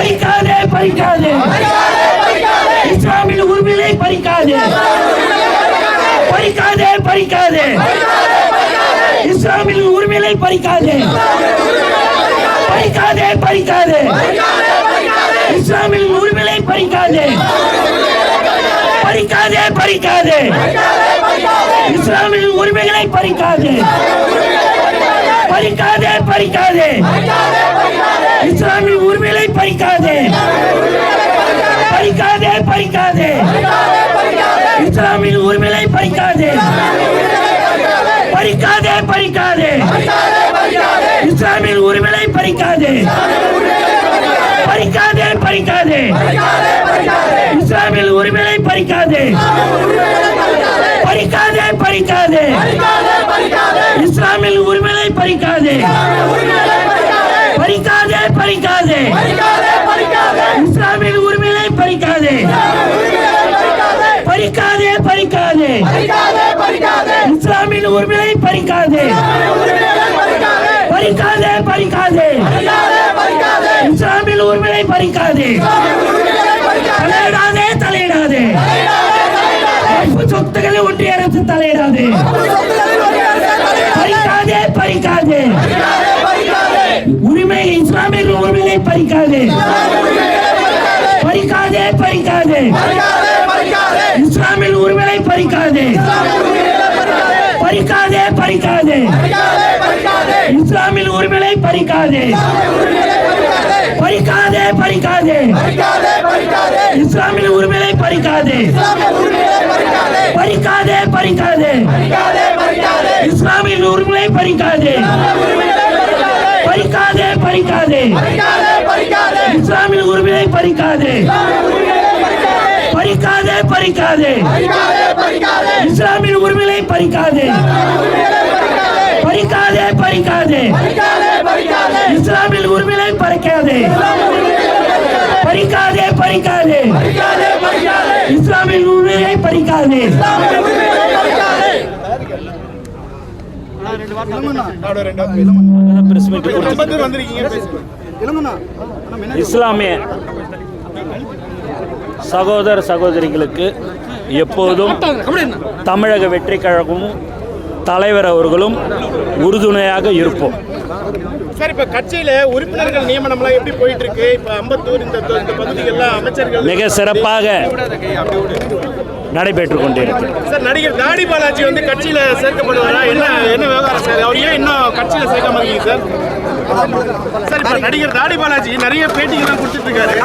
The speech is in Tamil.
பறிக்காதே பறிக்காதே இஸ்லாமின் உரிமையை பறிக்காதே பறிக்காதே பறிக்காதே இஸ்லாமின் உரிமையை பறிக்காதே பறிக்காதே பறிக்காதே இஸ்லாமின் உரிமையை பறிக்காதே பறிக்காதே பறிக்காதே இஸ்லாமின் உரிமைகளை பறிக்காதே பறிக்காதே பறிக்காதே இஸ்லாமின் உரிமைகளை பறிக்காதே. பறிக்காதே பறிக்காதே. இஸ்லாமின் உரிமைகளை பறிக்காதே. பறிக்காதே பறிக்காதே. இஸ்லாமில் உரிமையை பறிக்காதே. பறிக்காதே பறிக்காதே. இஸ்லாமில் உரிமையை பறிக்காதே. பறிக்காதே பறிக்காதே. பறிக்காதே இஸ்லாமில் உரிமையை பறிக்காதே பறிக்காதே பறிக்காதே இஸ்லாமில் உரிமையை பறிக்காதே தலையிடாதே தலையிடாதே வக்ஃபு சொத்துக்களை ஒன்றிய அரசு தலையிடாதே பறிக்காதே பறிக்காதே உரிமை இஸ்லாமிய உரிமையை பறிக்காதே பறிக்காதே பறிக்காதே பறிக்காதே பறிக்காதே இஸ்லாமிய உரிமையை பறிக்காதே பறிக்காதே பறிக்காதே இஸ்லாமிய உரிமையை பறிக்காதே பறிக்காதே பறிக்காதே இஸ்லாமிய உரிமையை பறிக்காதே பறிக்காதே பறிக்காதே இஸ்லாமிய உரிமையை பறிக்காதே பறிக்காதே பறிக்காதே. இஸ்லாமிய உரிமையை பறிக்காதே. பறிக்காதே. பறிக்காதே இஸ்லாமிய உரிமையை பறிக்காதே. பறிக்காதே. பறிக்காதே. இஸ்லாமிய உரிமையை பறிக்காதே. இஸ்லாமிய சகோதர சகோதரிகளுக்கு எப்போதும் தமிழக வெற்றி கழகமும் தலைவர் அவர்களும் உறுதுணையாக இருப்போம். சார் இப்ப கட்சியில உறுப்பினர்கள் நியமனம்லாம் எப்படி போயிட்டு இருக்கு இப்ப அம்பத்தூர் இந்த பகுதிகள்லாம் அமைச்சர்கள் மிக சிறப்பாக நடைபெற்றுக் கொண்டிருக்கிறது. சார் நடிகர் தாடி பாலாஜி வந்து கட்சியில சேர்க்கப்படுவாரா? என்ன என்ன விவகாரம் சார்? அவர் ஏன் இன்னும் கட்சியில சேர்க்காம இருக்கீங்க சார்? சார் நடிகர் தாடி பாலாஜி நிறைய பேட்டிகள் கொடுத்துட்டு இருக்காரு